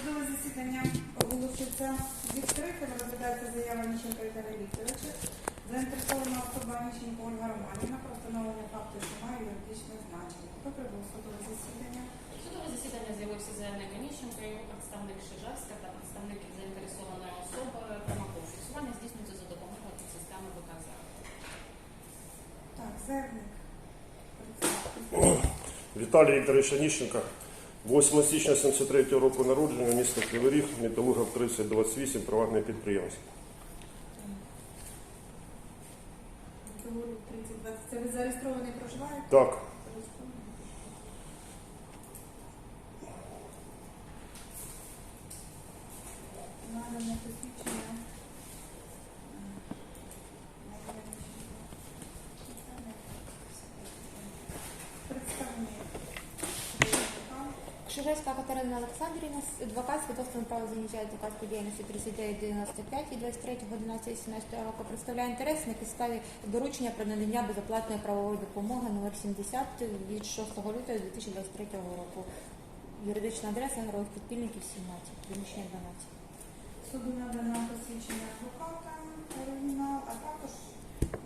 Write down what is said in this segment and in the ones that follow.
Судове засідання оголошується відкритим. Розглядається заява Ніщенка Віталія Вікторовича. Заінтересована особа Ніщенко Ольга Романівна про встановлення факту, що має юридичне значення. Хто прибув судове засідання? Судове засідання з'явився заявник Аніщенко, його представник Шижевська та представник заінтересованої особи. Промоков фіксування здійснюється за допомогою системи ВКЗ. Так, заявник. Віталій Вікторович Аніщенко, 8 січня 73 року народження, місто Криворіг, Ріг, металургов 3028, приватне підприємство. Договору 3020. Це ви зареєстрований проживаєте? Так, Зареєстрований. Надане посвідчення. Представник. Шижевська Катерина Олександрівна, адвокат свідоцтвом права заняття адвокатської діяльності 3995 і 23.11.17 року представляє інтерес на підставі доручення про надання безоплатної правової допомоги номер 70 від 6 лютого 2023 року. Юридична адреса Героїв Підпільників 17, приміщення 12. Суду надано посвідчення адвоката, оригінал, а також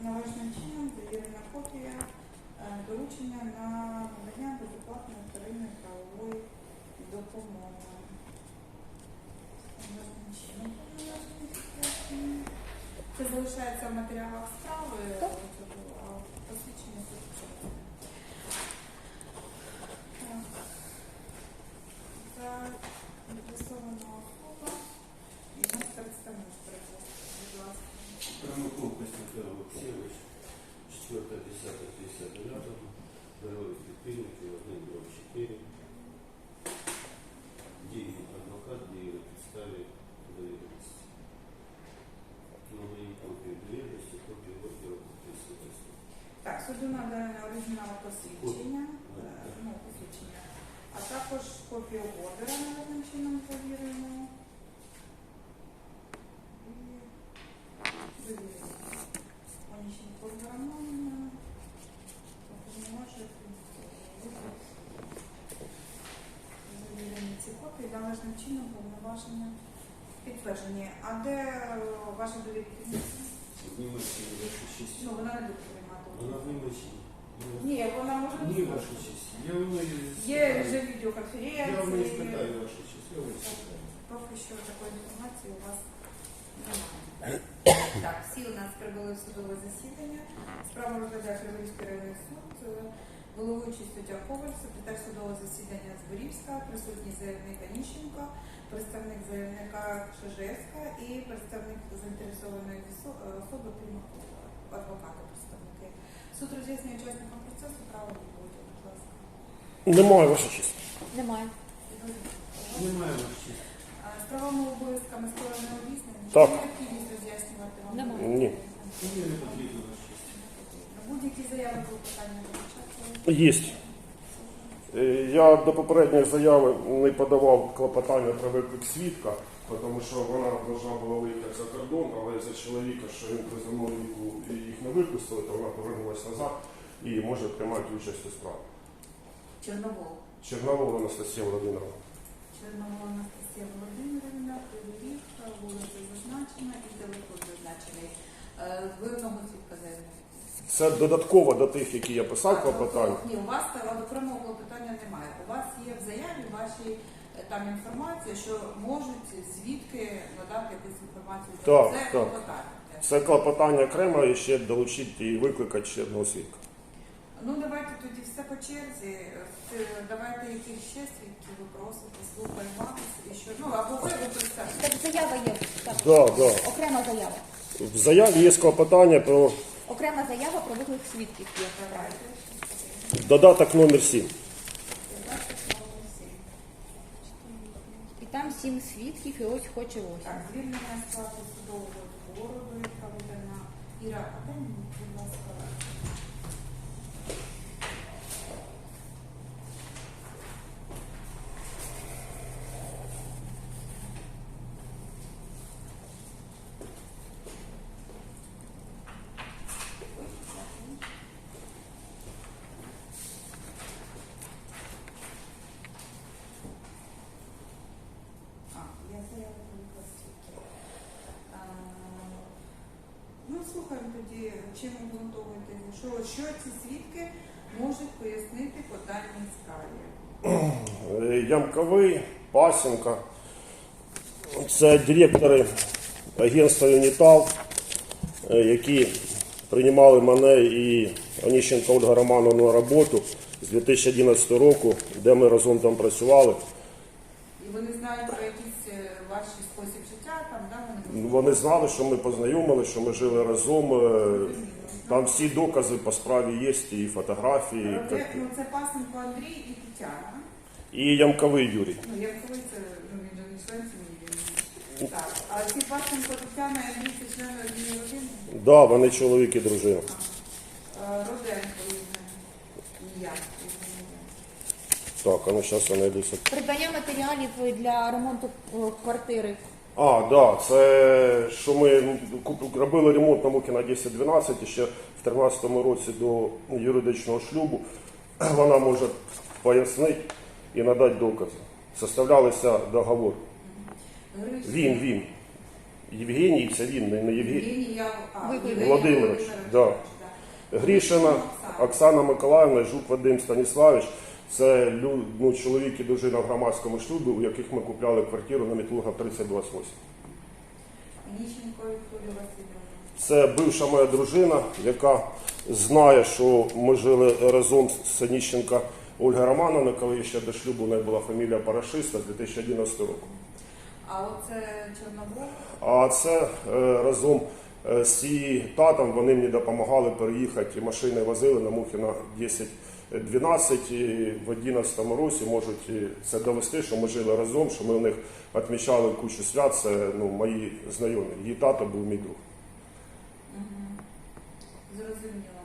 належним чином завірена копія е, доручення на надання безоплатної вторинної правової повноважений. Це залишається в матеріалах справи, а посвідчення тут. Так. За адресована особа. І у нас представник прибув, будь ласка. Промоком Константин Олексійович, 4 10 59 Героїв підпільників, 1 дроб 4. Дійний адвокат діє на підставі довіреності. Нової копії довіреності, копії ордеру підписується. Так, суду надано оригінал посвідчення, е, ну, посвідчення, а також копію ордера належним чином завірено. І довірено. Оніщенко Ольга Романівна, може завірені ці копії належним чином повноваження підтверджені. А де е, ваша довіреність? В Німеччині ваша честь. Ну, вона не буде приймати. Вона в Німеччині. Ні, вона може Ні, бути. ваша честь. Я в неї Є вже Я в неї відеоконференції. спитаю, ваша честь. Я вас спитаю. Поки що такої інформації у вас немає. Так, всі у нас прибули в судове засідання. Справу розглядає Криворізький районний суд. Головуючий суддя Коваль, секретар судового засідання Зборівська, присутній заявник Аніщенко, представник заявника Шижевська і представник заінтересованої осо- особи Примакова, адвоката. Суд роз'яснює учасникам процесу право відводу, будь ласка. немає ваша честь. Немає. Немає ваша честь. А З правовими обов'язками сторони обізнані? Так. Необхідність роз'яснювати вам? Немає. Ні. Мені не потрібно ваша честь. Будь-які заяви про питання до початку. Є. Е, Я до попередньої заяви не подавав клопотання про виклик свідка, тому що вона повинна була виїхати за кордон, але за чоловіка, що він віку і їх не випустили, то вона повернулася назад і може приймати участь у справі. Чорновол. Черновол Анастасія Володимировна. Чорновол Анастасія Володимирівна, Кривий вулиця зазначена і телефон зазначений. Е, Ви одного свідка заявляєте? Це додатково до тих, які я писав клопотання. Ні, у вас та- окремого клопотання немає. У вас є в заяві ваші е, там інформація, що можуть свідки надати якусь інформацію. Так, Це так. клопотання. Це клопотання окремо і ще долучити і викликати ще одного свідка. Ну давайте тоді все по черзі. Е, Давайте яких ще свідків ви просите, слухай вас і що. Ну або ви ви. Так, заява є. Так. Да, да. Окрема заява. В заяві є клопотання про Окрема заява про виклик свідків є. Додаток номер 7. І там сім свідків, і ось хоче ось. Так, звільнення складу судового збору довідка видана. Іра, а дай мені, будь ласка, послухаємо тоді, чим обґрунтовуєте, що, що ці свідки можуть пояснити по даній справі. Е, Ямковий, Пасенко. Це директори агентства Юнітал, е, які приймали мене і Оніщенка Ольга Романовну на роботу з 2011 року, де ми разом там працювали. І вони знають про якийсь е, ваш спосіб вони знали, що ми познайомилися, що ми жили разом. е, Там всі докази по справі є, і фотографії, Роде- ну, це Пасенко Андрій і Тетяна. і Ямковий Юрій. Ну, я коли це ну, він же не член сім'ї. Так, а ці Пасенко Тетяна і Андрій це члени однієї родини? Да, вони чоловік і дружина. Е, Роденко І я. Так, а ну зараз я знайдуся. Придбання матеріалів для ремонту е, квартири. А, да, це що ми робили ремонт на Мукіна 10-12 і ще в 2013 році до юридичного шлюбу. Вона може пояснити і надати докази. Составлялися договор. Він, він. Євгеній, це він, не Євгеній. Володимирович, да. да. Грішина, Оксана Миколаївна, Жук Вадим Станіславович. Це ну, чоловік і дружина в громадському шлюбі, у яких ми купляли квартиру на Метлуга 3028. Ніщенко Вікторія Васильівна. Це бивша моя дружина, яка знає, що ми жили разом з Саніщенка Ольга Романовна, коли ще до шлюбу у неї була фамілія Парашиста з 2011 року. А оце Чорнобог. А це е, разом е, з її татом вони мені допомагали переїхати, машини возили на Мухіна 10 12 і в 11 році можуть це довести, що ми жили разом, що ми у них відмічали кучу свят. Це ну, мої знайомі. Її тато був мій друг. Зрозуміло.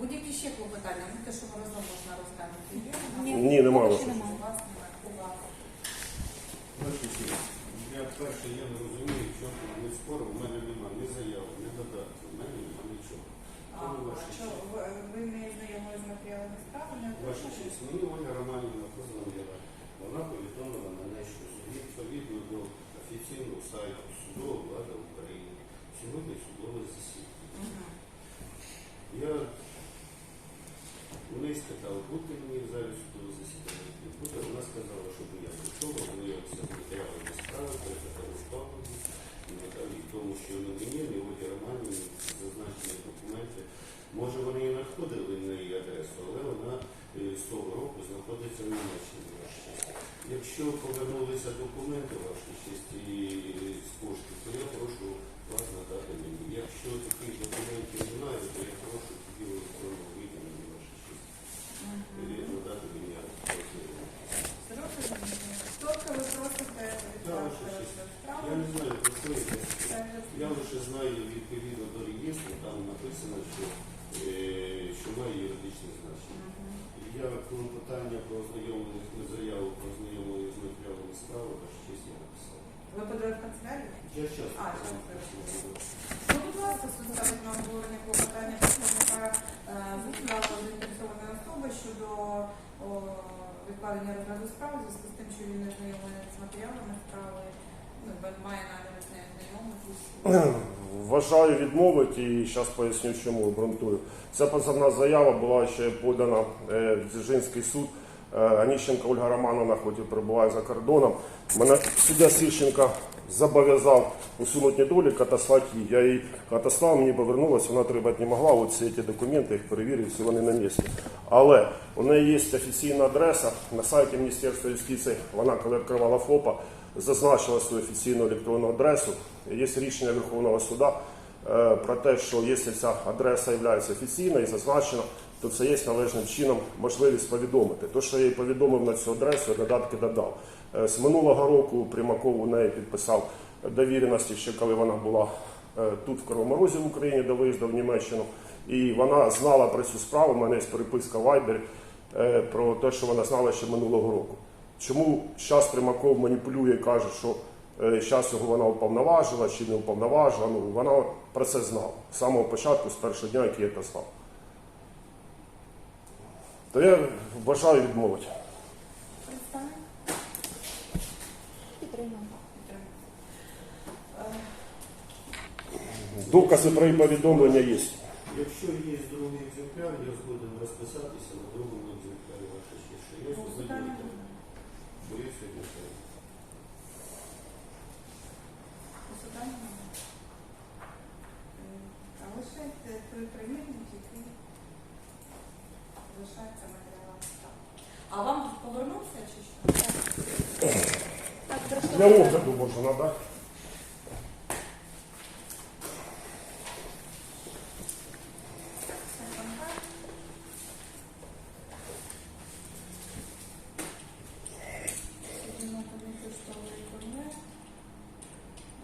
Будь-які ще клопотання? Ну, те, що ми разом можна розглянути. Є? Ні, Ні, немає. У немає. вас немає. У вас. Я перше я не розумію, чому ми споримо, в мене немає ні заяви, ні додатків, в мене немає нічого. А, а ваша що, честь. ви, ви не знайомі з матеріалами справи? Ваша честь, мені Ольга Романівна позвонила. Вона повідомила мене, що відповідно до офіційного сайту судова влада України сьогодні судове засідання. Мгм. Я у неї спитав, бути мені в залі судового засідання. Вона сказала, щоб я прийшов, ознайомився з матеріалами справи, перепитав справді, і в тому, що на мені, не Ольгі Романівні зазначені документи. Може вони і знаходили на її адресу, але вона е, з того року знаходиться в Німеччині. Якщо повернулися документи ваші честь і з коштів, то я прошу вас надати мені. Якщо таких документів немає, то я прошу тоді в електронному відділі ваша честь Мгм. і надати мені розміру. Зрозуміло. Тобто ви просите від Да, вас ваша честь. розгляд Я справи? не знаю, про що йде. Це вже Я лише знаю відповідно до реєстру, там написано, що, е, що має юридичне значення. Мгм. Я коли питання про ознайомлення з заяву про ознайомлення з матеріалами справи, ваша честь я написав. Ви подали в канцелярію? Я зараз А, щас, Суд ставить обговорення клопотання представника е, зустрічала заінтересованої особи щодо відкладення розгляду справи, зв'язку з тим, що він не знайомий з матеріалами справи, ну, має намір з нею знайомитись. Вважаю відмовити і зараз поясню, чому обґрунтую. Ця позовна заява була ще подана е, в Дзержинський суд. Е, Аніщенко Ольга Романовна, хоч і перебуває за кордоном. Мене суддя Сільченка зобов'язав усунути недолік, отослати її. Я їй отослав, мені повернулася, вона отримати не могла. Всі ці документи, їх перевірив, всі вони на місці. Але у неї є офіційна адреса на сайті Міністерства юстиції. Вона, коли відкривала ФОПа, зазначила свою офіційну електронну адресу. Є рішення Верховного суду е, про те, що якщо ця адреса є офіційною і зазначена, то це є належним чином можливість повідомити. То, що я їй повідомив на цю адресу, додатки додав. Е, З минулого року Примаков у неї підписав довіреності, ще коли вона була е, тут, в Кривому Розі в Україні, до виїзду в Німеччину. І вона знала про цю справу. У мене є переписка в е, про те, що вона знала ще минулого року. Чому зараз Примаков маніпулює і каже, що зараз його вона уповноважила чи не уповноважила? Ну, вона про це знала з самого початку, з першого дня, який я це знав. То я бажаю відмовити. Представник? Підтримуємо. Е, Докази про її повідомлення є. Якщо є другий екземпляр, я згоден розписатися на другому екземплярі ваша честь. Що є Ну, сьогодні? немає. Що є сьогодні? так. Посудання немає. Е, А лише те той який залишається матеріалом. А вам повернувся чи що? Для огляду можна надати. Так. Сьогодні ми коштовий конверт.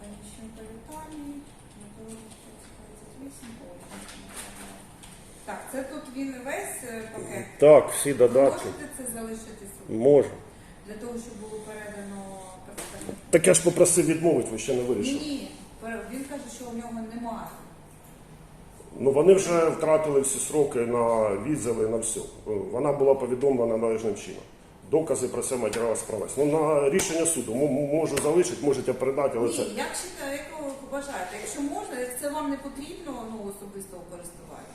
Онищенко Віталій, Металургія 38, Так, це тут він весь е, пакет. Так, всі додатки. Можете це залишити собі? Можна. Для того, щоб було передано представник. Так я ж попросив відмовити, ви ще не Ні, вирішили. ні, пере- він каже, що у нього немає. Ну вони вже втратили всі сроки на відзиви, на все. Вона була повідомлена належним чином. Докази про це матеріал справи. Ну на рішення суду М- м- можу залишити, можете передати, але Ні, це як вважаєте, як ви бажаєте. Якщо можна, як це вам не потрібно ну, особистого користування,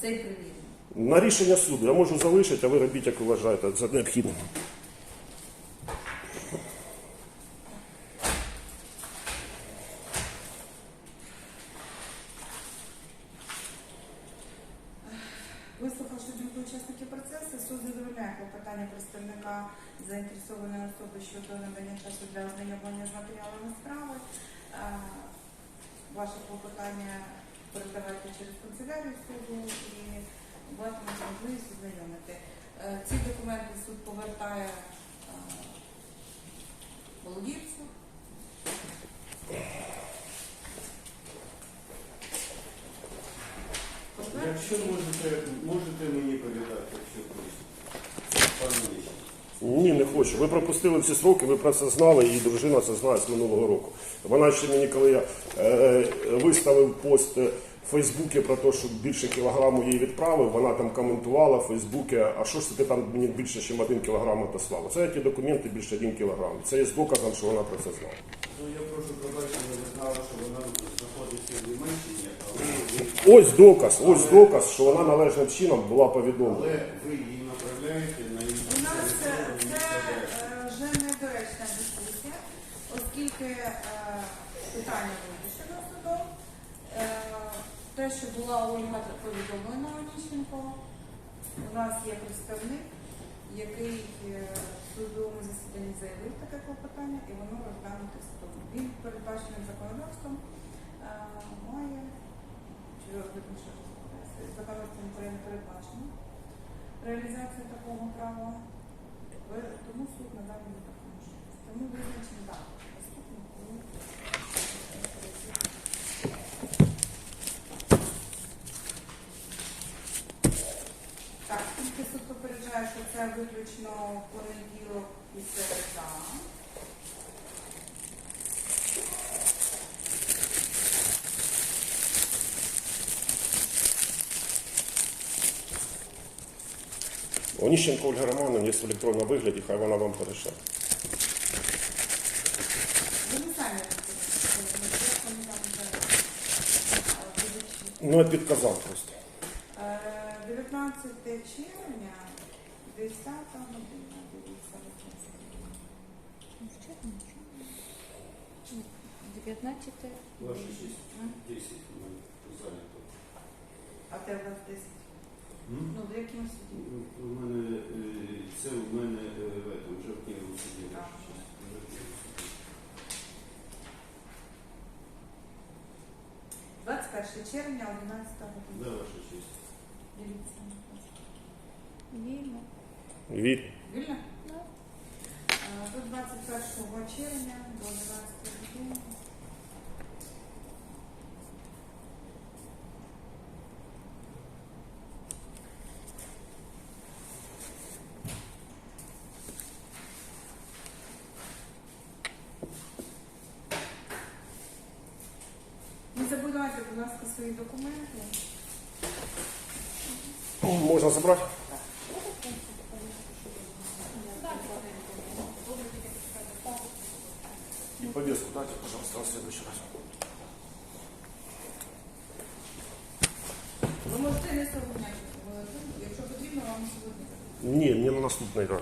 цей примірник. на рішення суду. Я можу залишити, а ви робіть, як ви вважаєте, за необхідне. Вислухавши думку учасників процесу, суд задовольняє клопотання представника заінтересованої особи щодо надання часу для ознайомлення з матеріалами справи. Е, Ваше клопотання передавайте через канцелярію суду і матимете можливість ознайомити. Е, Ці документи суд повертає е, володівцю. Якщо можете, можете мені передати, якщо хочете. Пане Міщенко. Ні, не хочу. Ви пропустили всі сроки, ви про це знали, і дружина це знає з минулого року. Вона ще мені, коли я е, виставив пост в Фейсбуці про те, що більше кілограму їй відправив, вона там коментувала в Фейсбуці, а що ж ти там мені більше, ніж один кілограм отослав. Це ті документи більше один кілограм. Це є з доказом, що вона про це знала. Ну, я прошу пробачення, ви знали, що вона знаходиться в Німеччині, але ви, Ось доказ, ось доказ, що вона належним чином була повідомлена. але ви її направляєте на У нас це, індивідуальне це місце. е, вже недоречна дискусія, оскільки е, питання вирішено судом. Е, те, що була Ольга повідомлена Оніщенко, у нас є представник, який е, в судовому засіданні заявив таке клопотання, і воно розглянуте судом. Він передбачений законодавством е, має чи законодавством України передбачено реалізація такого права. Тому суд надав мені можливість. Тому визначено так. Наступний пункт. Так, тільки суд попереджає, що це виключно понеділок і середа. Оніщенко Ольга Романовна є в електронному вигляді, хай вона вам перейшла. Е, Ну, я підказав просто. Е, 19 червня, 10 година, дивіться, Ну, 19 Ваша честь, 10 у мене зайнято. А те у вас 10. Ну, в якому суді? У мене, е, це у мене е, в этом, вже в Києві суді, в суді. 21 червня, 11 година. Да, ваша честь. Дивіться. ласка. Вільно. Вільно? Е, До 21 червня, до 11 години. Не забудьте, будь ласка, свої документи. Можна забрати? в следующий раз. Ви можете не сьогодні, якщо потрібно, вам сьогодні. Ні, мені на наступний раз.